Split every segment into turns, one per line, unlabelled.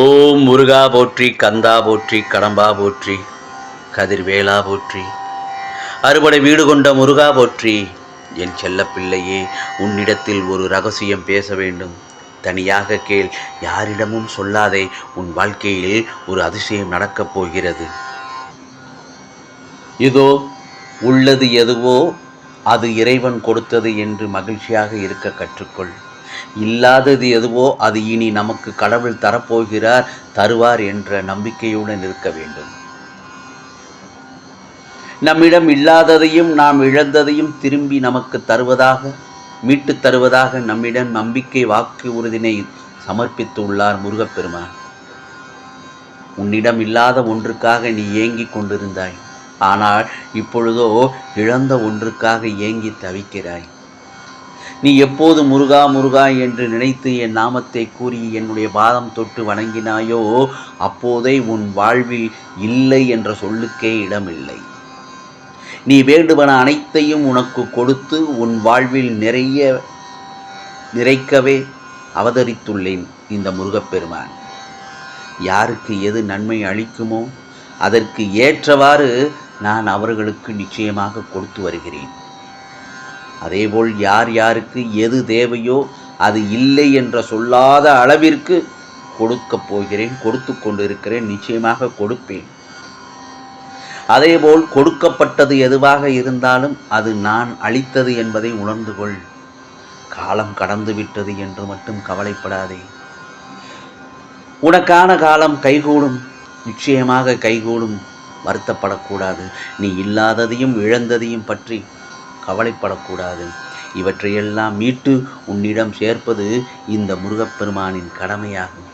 ஓம் முருகா போற்றி கந்தா போற்றி கடம்பா போற்றி கதிர்வேலா போற்றி. அறுபடை வீடு கொண்ட முருகா போற்றி என் செல்லப்பிள்ளையே உன்னிடத்தில் ஒரு ரகசியம் பேச வேண்டும். தனியாக கேள் யாரிடமும் சொல்லாதே உன் வாழ்க்கையில் ஒரு அதிசயம் நடக்கப் போகிறது. இதோ உள்ளது எதுவோ அது இறைவன் கொடுத்தது என்று மகிழ்ச்சியாக இருக்க கற்றுக்கொள். இல்லாதது எதுவோ அது இனி நமக்கு கடவுள் தரப்போகிறார் தருவார் என்ற நம்பிக்கையுடன் இருக்க வேண்டும். நம்மிடம் இல்லாததையும் நாம் இழந்ததையும் திரும்பி நமக்கு தருவதாக மீட்டுத் தருவதாக நம்மிடம் நம்பிக்கை வாக்கு உறுதினை சமர்ப்பித்துள்ளார் முருகப்பெருமான். உன்னிடம் இல்லாத ஒன்றுக்காக நீ ஏங்கிக் கொண்டிருந்தாய். ஆனால் இப்பொழுதோ இழந்த ஒன்றுக்காக ஏங்கி தவிக்கிறாய். நீ எப்போது முருகா முருகா என்று நினைத்து என் நாமத்தை கூறி என்னுடைய பாதம் தொட்டு வணங்கினாயோ அப்போதே உன் வாழ்வில் இல்லை என்ற சொல்லுக்கே இடமில்லை. நீ வேண்டுவன அனைத்தையும் உனக்கு கொடுத்து உன் வாழ்வில் நிறைய நிறைக்கவே அவதரித்துள்ளேன் இந்த முருகப்பெருமான். யாருக்கு எது நன்மை அளிக்குமோ அதற்கு ஏற்றவாறு நான் அவர்களுக்கு நிச்சயமாக கொடுத்து வருகிறேன். அதேபோல் யார் யாருக்கு எது தேவையோ அது இல்லை என்ற சொல்லாத அளவிற்கு கொடுக்கப் போகிறேன் கொடுத்து கொண்டிருக்கிறேன் நிச்சயமாக கொடுப்பேன். அதேபோல் கொடுக்கப்பட்டது எதுவாக இருந்தாலும் அது நான் அளித்தது என்பதை உணர்ந்து கொள். காலம் கடந்து விட்டது என்று மட்டும் கவலைப்படாதே. உனக்கான காலம் கைகூடும் நிச்சயமாக கைகூடும் வருத்தப்படக்கூடாது. நீ இல்லாததையும் இழந்ததையும் பற்றி கவலைப்படக்கூடாது. இவற்றையெல்லாம் மீட்டு உன்னிடம் சேர்ப்பது இந்த முருகப்பெருமானின் கடமையாகும்.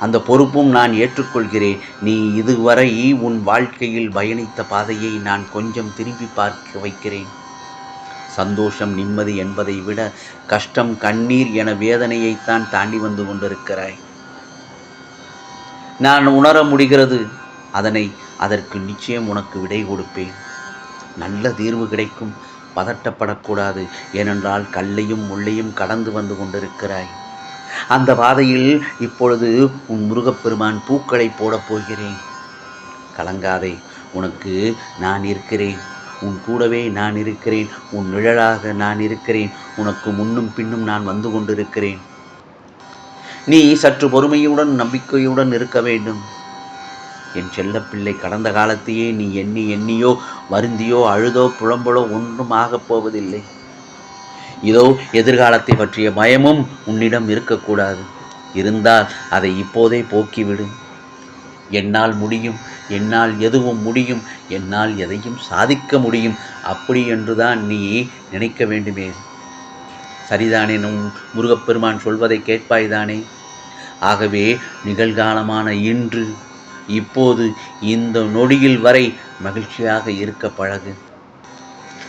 அந்த பொறுப்பும் நான் ஏற்றுக்கொள்கிறேன். நீ இதுவரை உன் வாழ்க்கையில் பயணித்த பாதையை நான் கொஞ்சம் திரும்பி பார்க்க வைக்கிறேன். சந்தோஷம் நிம்மதி என்பதை விட கஷ்டம் கண்ணீர் என வேதனையைத்தான் தாண்டி வந்து கொண்டிருக்கிறாய். நான் உணர முடிகிறது. அதனை அதற்கு நிச்சயம் உனக்கு விடை கொடுப்பேன். நல்ல தீர்வு கிடைக்கும். பதட்டப்படக்கூடாது. ஏனென்றால் கல்லையும் முள்ளையும் கடந்து வந்து கொண்டிருக்கிறாய். அந்த பாதையில் இப்பொழுது உன் முருகப்பெருமான் பூக்களை போடப் போகிறேன். கலங்காதே. உனக்கு நான் இருக்கிறேன். உன் கூடவே நான் இருக்கிறேன். உன் நிழலாக நான் இருக்கிறேன். உனக்கு முன்னும் பின்னும் நான் வந்து கொண்டிருக்கிறேன். நீ சற்று பொறுமையுடன் நம்பிக்கையுடன் இருக்க வேண்டும். என் செல்லப்பிள்ளை கடந்த காலத்தையே நீ எண்ணி எண்ணியோ வருந்தியோ அழுதோ புலம்பலோ ஒன்றும் ஆகப் போவதில்லை. இதோ எதிர்காலத்தை பற்றிய பயமும் உன்னிடம் இருக்கக்கூடாது. இருந்தால் அதை இப்போதே போக்கிவிடு. என்னால் முடியும் என்னால் எதுவும் முடியும் என்னால் எதையும் சாதிக்க முடியும். அப்படி என்றுதான் நீ நினைக்க வேண்டுமே. சரிதானே நம் முருகப்பெருமான் சொல்வதை கேட்பாய்தானே? ஆகவே நிகழ்காலமான இன்று இப்போது இந்த நொடியில் வரை மகிழ்ச்சியாக இருக்க பழகு.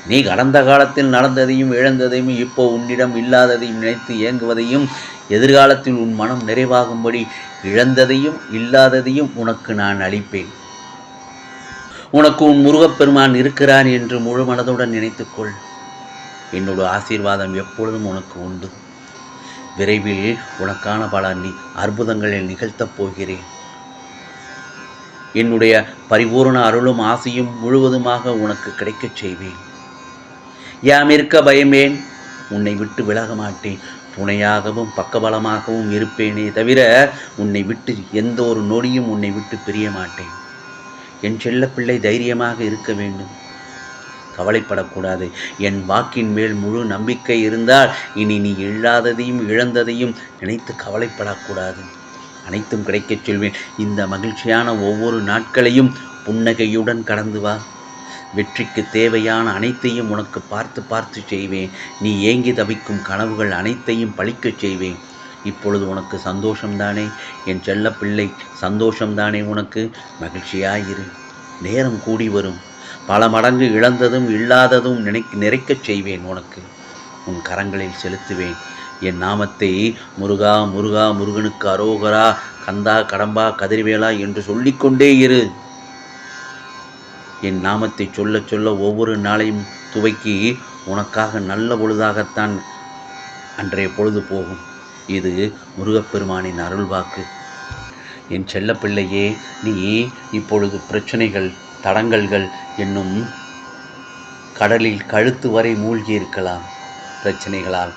நீ கடந்த காலத்தில் நடந்ததையும் இழந்ததையும் இப்போ உன்னிடம் இல்லாததையும் நினைத்து இயங்குவதையும் எதிர்காலத்தில் உன் மனம் நிறைவாகும்படி இழந்ததையும் இல்லாததையும் உனக்கு நான் அளிப்பேன். உனக்கு உன் முருகப்பெருமான் இருக்கிறான் என்று முழு மனதுடன் நினைத்துக்கொள். என்னோட ஆசீர்வாதம் எப்பொழுதும் உனக்கு உண்டு. விரைவில் உனக்கான பல நி அற்புதங்களை நிகழ்த்தப் போகிறேன். என்னுடைய பரிபூர்ண அருளும் ஆசையும் முழுவதுமாக உனக்கு கிடைக்கச் செய்வேன். யாம் இருக்க பயமேன்? உன்னை விட்டு விலக மாட்டேன். துணையாகவும் பக்கபலமாகவும் இருப்பேனே தவிர உன்னை விட்டு எந்த ஒரு நொடியும் உன்னை விட்டு பிரிய மாட்டேன். என் செல்லப்பிள்ளை தைரியமாக இருக்க வேண்டும். கவலைப்படக்கூடாது. என் வாக்கின் மேல் முழு நம்பிக்கை இருந்தால் இனி நீ இல்லாததையும் இழந்ததையும் நினைத்து கவலைப்படக்கூடாது. அனைத்தும் கிடைக்கச் சொல்வேன். இந்த மகிழ்ச்சியான ஒவ்வொரு நாட்களையும் புன்னகையுடன் கடந்து வா. வெற்றிக்கு தேவையான அனைத்தையும் உனக்கு பார்த்து பார்த்து செய்வேன். நீ ஏங்கி தவிக்கும் கனவுகள் அனைத்தையும் பழிக்கச் செய்வேன். இப்பொழுது உனக்கு சந்தோஷம்தானே? என் செல்ல பிள்ளை சந்தோஷம்தானே உனக்கு? மகிழ்ச்சியாயிரு. நேரம் கூடி வரும். பல மடங்கு இழந்ததும் இல்லாததும் நினை நிறைக்கச் செய்வேன் உனக்கு. உன் கரங்களில் செலுத்துவேன். என் நாமத்தை முருகா முருகா முருகனுக்கு அரோகரா கந்தா கடம்பா கதிர்வேலா என்று சொல்லிக்கொண்டே இரு. என் நாமத்தை சொல்ல சொல்ல ஒவ்வொரு நாளையும் துவக்கி உனக்காக நல்ல பொழுதாகத்தான் அன்றைய பொழுது போகும். இது முருகப்பெருமானின் அருள்வாக்கு என் செல்லப்பிள்ளையே நீ இப்பொழுது பிரச்சனைகள் தடங்கல்கள் என்னும் கடலில் கழுத்து வரை மூழ்கி இருக்கலாம். பிரச்சனைகளால்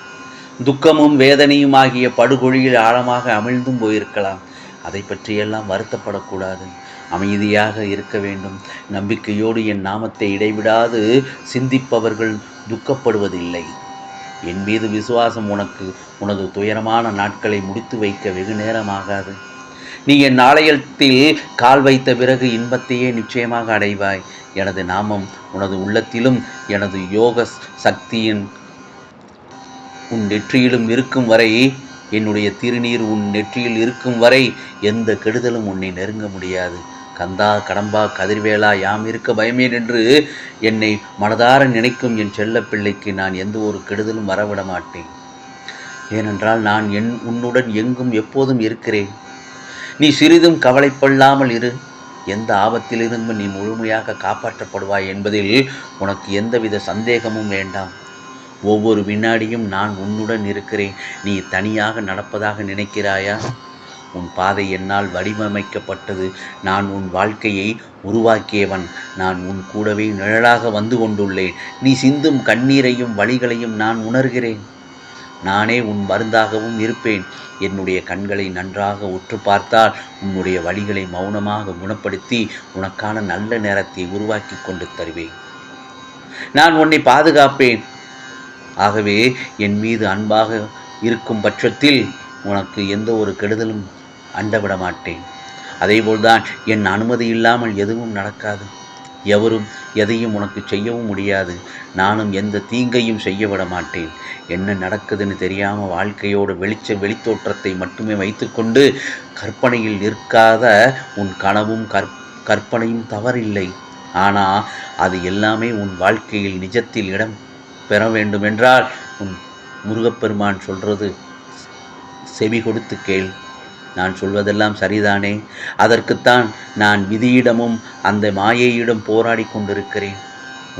துக்கமும் வேதனையும் ஆகிய படுகொழியில் ஆழமாக அமிழ்ந்தும் போயிருக்கலாம். அதை பற்றியெல்லாம் வருத்தப்படக்கூடாது. அமைதியாக இருக்க வேண்டும். நம்பிக்கையோடு என் நாமத்தை இடைவிடாது சிந்திப்பவர்கள் துக்கப்படுவதில்லை. என் மீது விசுவாசம் உனக்கு உனது துயரமான நாட்களை முடித்து வைக்க வெகு நேரமாகாது. நீ என் ஆலயத்தில் கால் வைத்த பிறகு இன்பத்தையே நிச்சயமாக அடைவாய். எனது நாமம் உனது உள்ளத்திலும் எனது யோக சக்தியின் உன் நெற்றியிலும் இருக்கும் வரை என்னுடைய திருநீர் உன் நெற்றியில் இருக்கும் வரை எந்த கெடுதலும் உன்னை நெருங்க முடியாது. கந்தா கடம்பா கதிர்வேலா யாம் இருக்க பயமேன் என்று என்னை மனதார நினைக்கும் என் செல்ல பிள்ளைக்கு நான் எந்த ஒரு கெடுதலும் வரவிட மாட்டேன். ஏனென்றால் நான் என் உன்னுடன் எங்கும் எப்போதும் இருக்கிறேன். நீ சிறிதும் கவலைப்படாமல் இரு. எந்த ஆபத்திலிருந்தும் நீ முழுமையாக காப்பாற்றப்படுவாய் என்பதில் உனக்கு எந்தவித சந்தேகமும் வேண்டாம். ஒவ்வொரு வினாடியும் நான் உன்னுடன் இருக்கிறேன். நீ தனியாக நடப்பதாக நினைக்கிறாயா? உன் பாதை என்னால் வடிவமைக்கப்பட்டது. நான் உன் வாழ்க்கையை உருவாக்கியவன். நான் உன் கூடவே நிழலாக வந்து கொண்டுள்ளேன். நீ சிந்தும் கண்ணீரையும் வழிகளையும் நான் உணர்கிறேன். நானே உன் மருந்தாகவும் இருப்பேன். என்னுடைய கண்களை நன்றாக உற்று பார்த்தால் உன்னுடைய வழிகளை மௌனமாக குணப்படுத்தி உனக்கான நல்ல நேரத்தை உருவாக்கி கொண்டு தருவேன். நான் உன்னை பாதுகாப்பேன். ஆகவே என் மீது அன்பாக இருக்கும் பட்சத்தில் உனக்கு எந்த ஒரு கெடுதலும் அண்டவிட மாட்டேன். அதேபோல்தான் என் அனுமதி இல்லாமல் எதுவும் நடக்காது. எவரும் எதையும் உனக்கு செய்யவும் முடியாது. நானும் எந்த தீங்கையும் செய்ய விட மாட்டேன். என்ன நடக்குதுன்னு தெரியாமல் வாழ்க்கையோட வெளிச்ச வெளித்தோற்றத்தை மட்டுமே வைத்துக்கொண்டு கற்பனையில் நிற்காத உன் கனவும் கற் கற்பனையும் தவறில்லை. ஆனால் அது எல்லாமே உன் வாழ்க்கையில் நிஜத்தில் இடம் பெற வேண்டுமென்றால் உன் முருகப்பெருமான் சொல்கிறது செவி கொடுத்து கேள். நான் சொல்வதெல்லாம் சரிதானே? அதற்குத்தான் நான் விதியிடமும் அந்த மாயையிடம் போராடி கொண்டிருக்கிறேன்.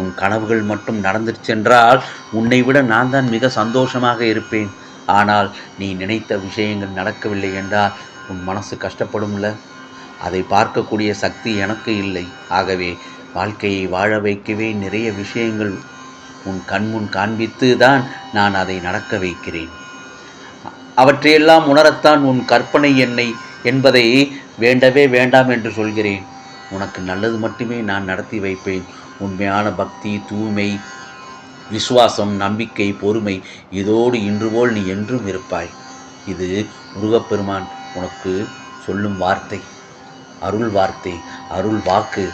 உன் கனவுகள் மட்டும் நடந்துருச்சென்றால் உன்னை விட நான் தான் மிக சந்தோஷமாக இருப்பேன். ஆனால் நீ நினைத்த விஷயங்கள் நடக்கவில்லை என்றால் உன் மனசு கஷ்டப்படும்ல? அதை பார்க்கக்கூடிய சக்தி எனக்கு இல்லை. ஆகவே வாழ்க்கையை வாழ வைக்கவே நிறைய விஷயங்கள் உன் கண்முன் காண்பித்து தான் நான் அதை நடக்க வைக்கிறேன். அவற்றையெல்லாம் உணரத்தான் உன் கற்பனை என்னை என்பதை வேண்டவே வேண்டாம் என்று சொல்கிறேன். உனக்கு நல்லது மட்டுமே நான் நடத்தி வைப்பேன். உண்மையான பக்தி தூய்மை விசுவாசம் நம்பிக்கை பொறுமை இதோடு இன்று போல் நீ என்றும் இருப்பாய். இது முருகப்பெருமான் உனக்கு சொல்லும் வார்த்தை அருள் வார்த்தை அருள் வாக்கு.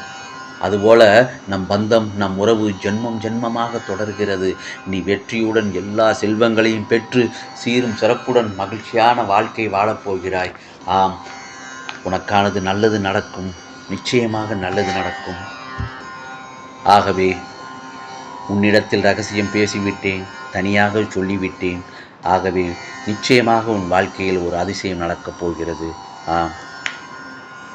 அதுபோல நம் பந்தம் நம் உறவு ஜென்மம் ஜென்மமாக தொடர்கிறது. நீ வெற்றியுடன் எல்லா செல்வங்களையும் பெற்று சீரும் சிறப்புடன் மகிழ்ச்சியான வாழ்க்கை வாழப்போகிறாய் ஆம் உனக்கானது நல்லது நடக்கும். நிச்சயமாக நல்லது நடக்கும். ஆகவே உன்னிடத்தில் ரகசியம் பேசிவிட்டேன் தனியாக சொல்லிவிட்டேன். ஆகவே நிச்சயமாக உன் வாழ்க்கையில் ஒரு அதிசயம் நடக்கப் போகிறது. ஆம்.